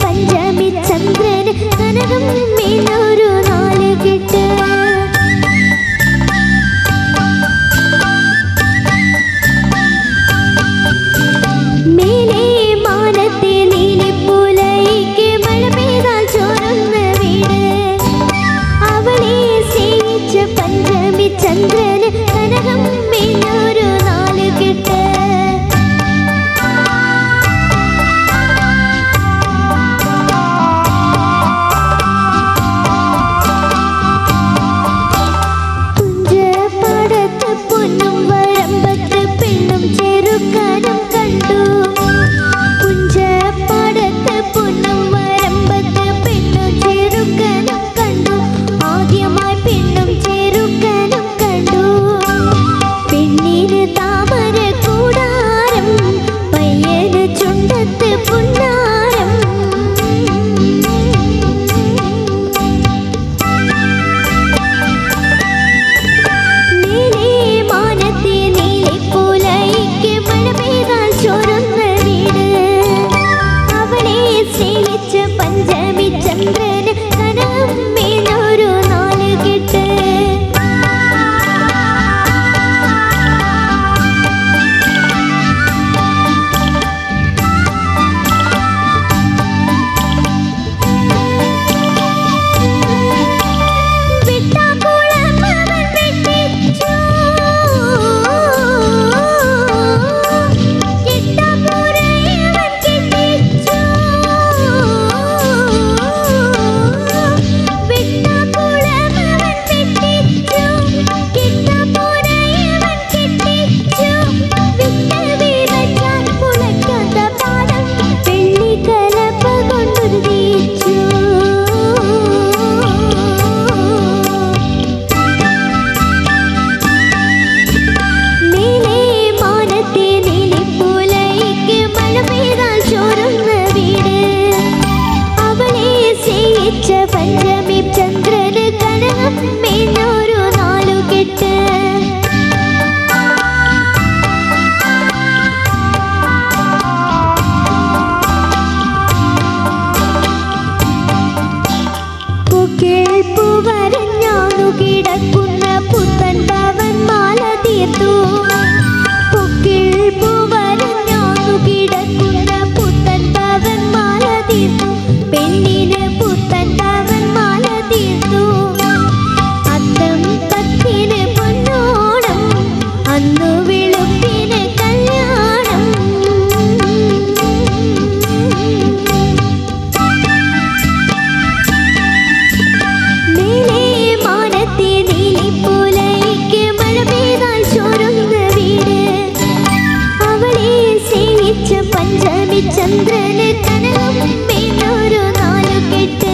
Cánh നടത്തി 嗯。ചന്ദ്രനെ തനവും മേലൊരു നാലു കെട്ട്